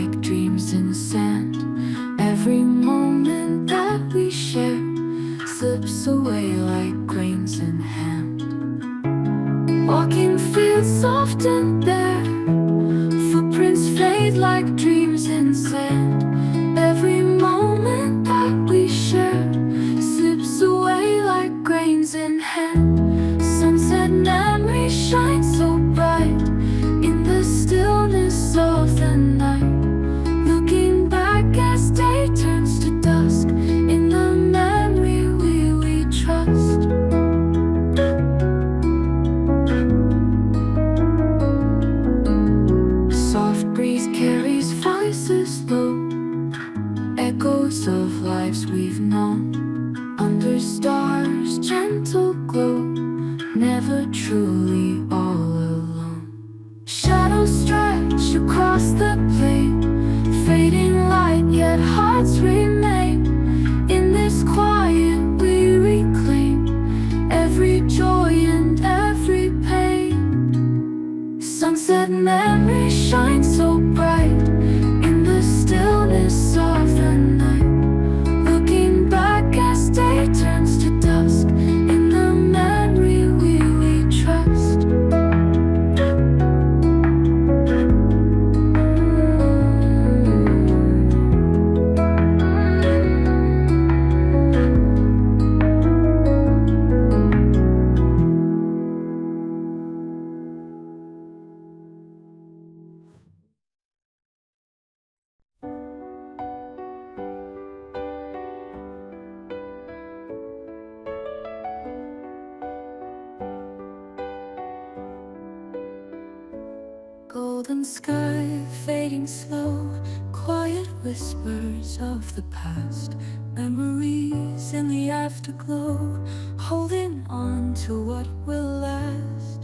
like dreams memories in the afterglow, holding on to what will last.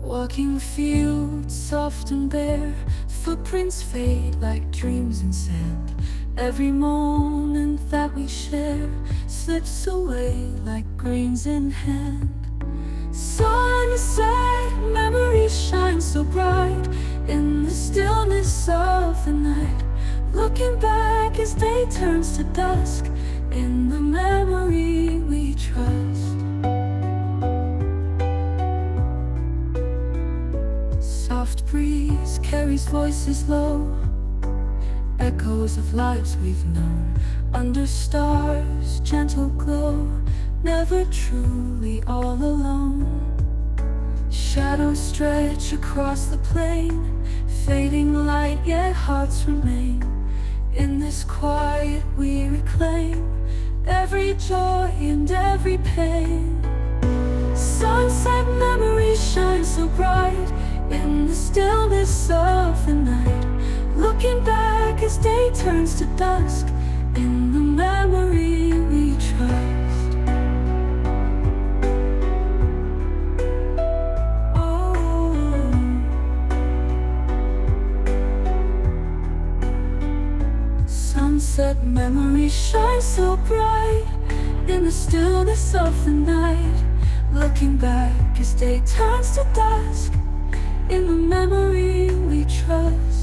Walking fields soft and bare, footprints fade like dreams in sand. Every moment that we share slips away like grains in hand. Sunset memories shine so bright in the stillness of the night. Looking back as day turns to dusk in the memory we trust. Soft breeze carries voices low, echoes of lives we've known. Under stars, gentle glow, never truly all alone. Shadows stretch across the plain, fading light, yet hearts remain. In this quiet, we reclaim every joy and every pain. Sunset memories shine so bright in the stillness of the night. Looking back as day turns to dusk Sunset memories shine so bright in the stillness of the night. Looking back as day turns to dusk in the memory we trust.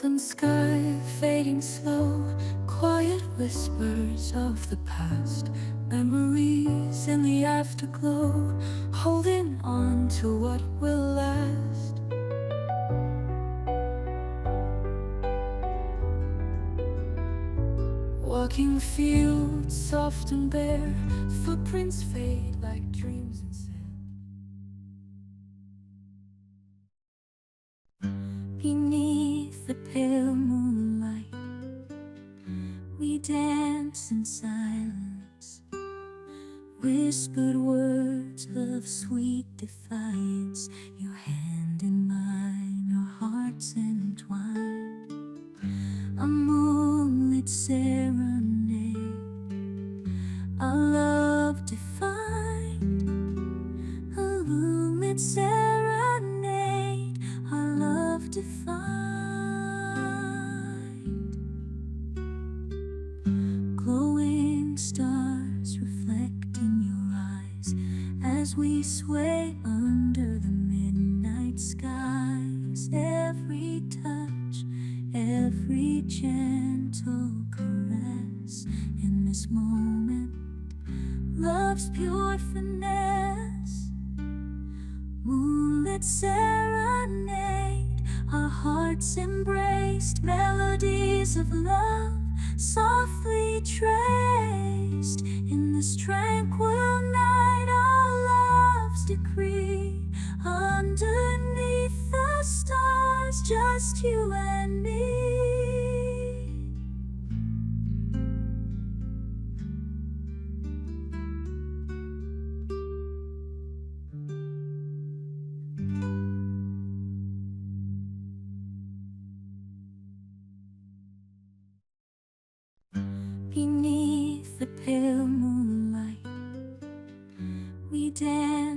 Golden sky fading slow, quiet whispers of the past, memories in the afterglow, holding on to what will last. Walking fields soft and bare, footprints fade like we dance in silence. Whispered words of sweet defiance, your hand in mine, our hearts entwined. A moonlit serenade, we sway under the midnight skies. Every touch, every gentle caress in this moment, love's pure finesse. Moonlit serenade, our hearts embraced, melodies of love love's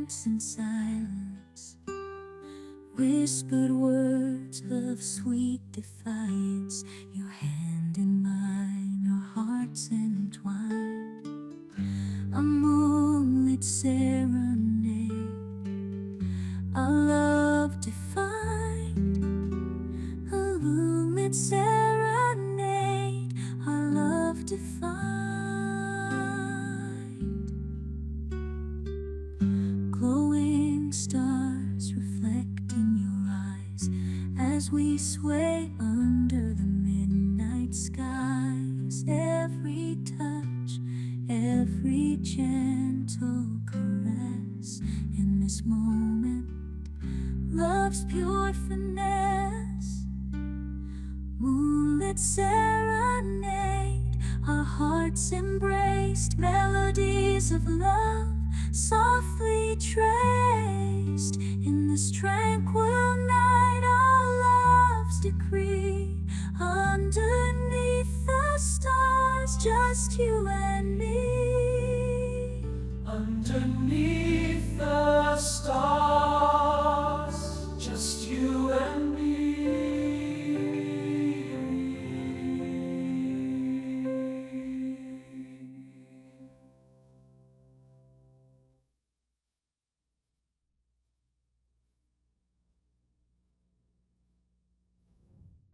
dance in silence. Whispered words of sweet defiance, we sway under the midnight skies. Every touch, every gentle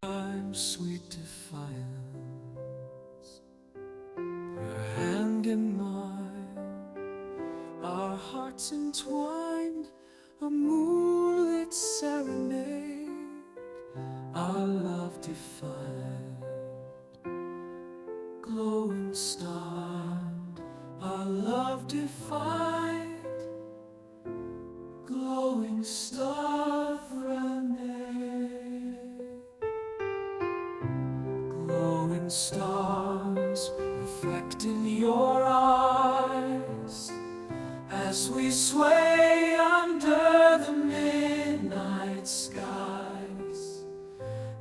I'm sweet defiance, her hand in mine, our hearts entwined, a moonlit serenade, our love defined, glowing star, our love defined, Stars reflect in your eyes as we sway under the midnight skies.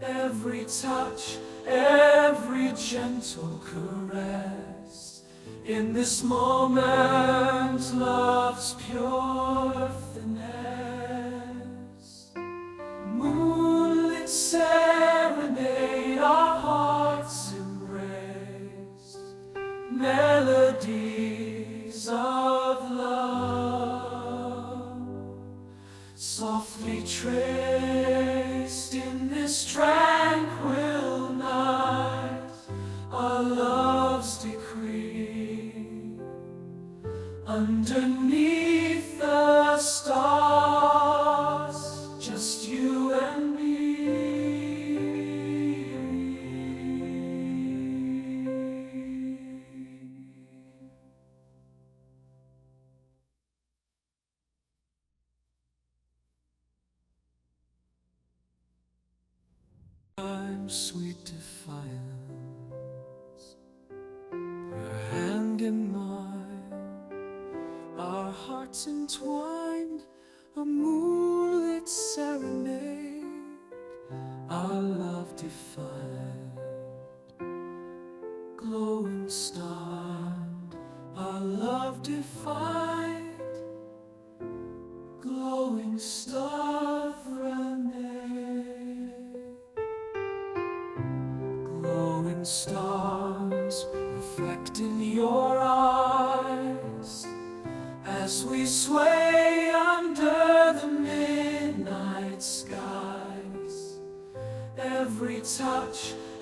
Every touch, every gentle caress. In this moment, sweet defiance, her hand in mine, our hearts entwined, a moonlit serenade, our love defined, glowing star, our love defined,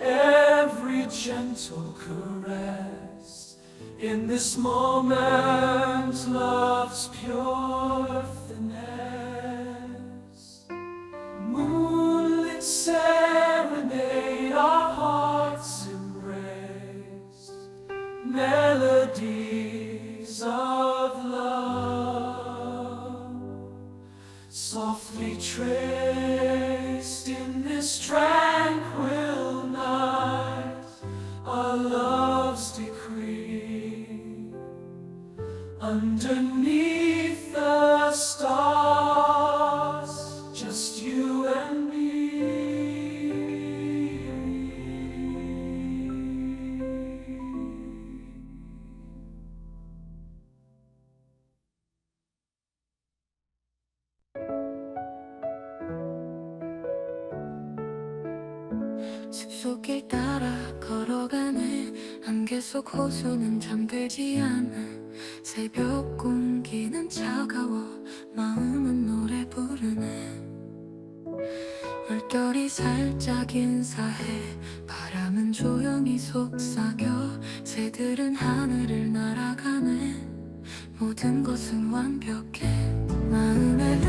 every gentle caress. In this moment, love's pure finesse. Moonlit serenade, our hearts embrace. Melodies of love, softly traced 안개 속 호수는 잠들지 않아. 새벽 공기는 차가워. 마음은 노래 부르네. 물결이 살짝 인사해. 바람은 조용히 속삭여. 새들은 하늘을 날아가네. 모든 것은 완벽해. 마음의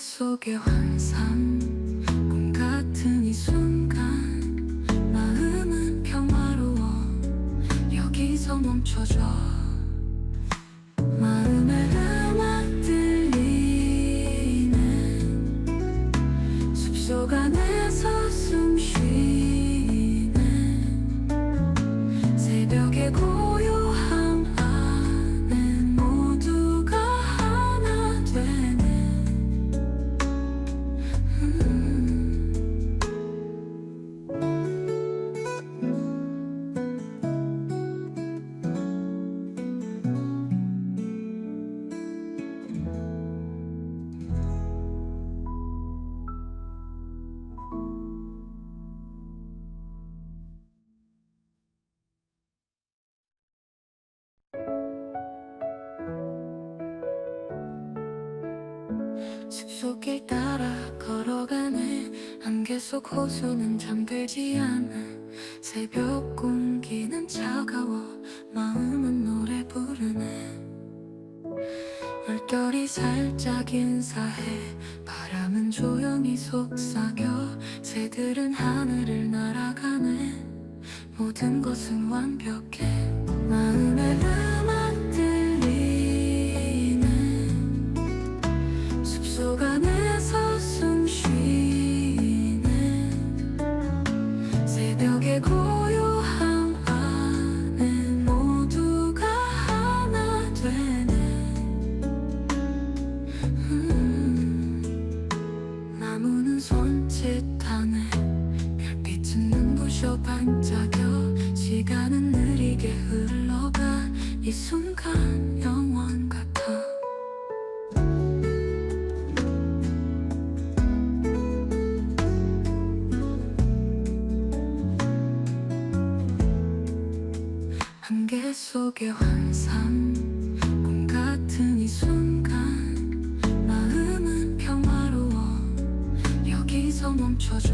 속의 환상. 꿈 같은 이 순간 마음은 평화로워. 여기서 멈춰줘 숲속길 따라 걸어가네. 안개 속 호수는 잠들지 않아. 새벽 공기는 차가워. 마음은 노래 부르네. 물결이 살짝 인사해. 바람은 조용히 속삭여. 새들은 하늘을 날아가네. 모든 것은 완벽해. 마음의 숲 속의 환상 꿈 같은 이 순간. 마음은 평화로워. 여기서 멈춰줘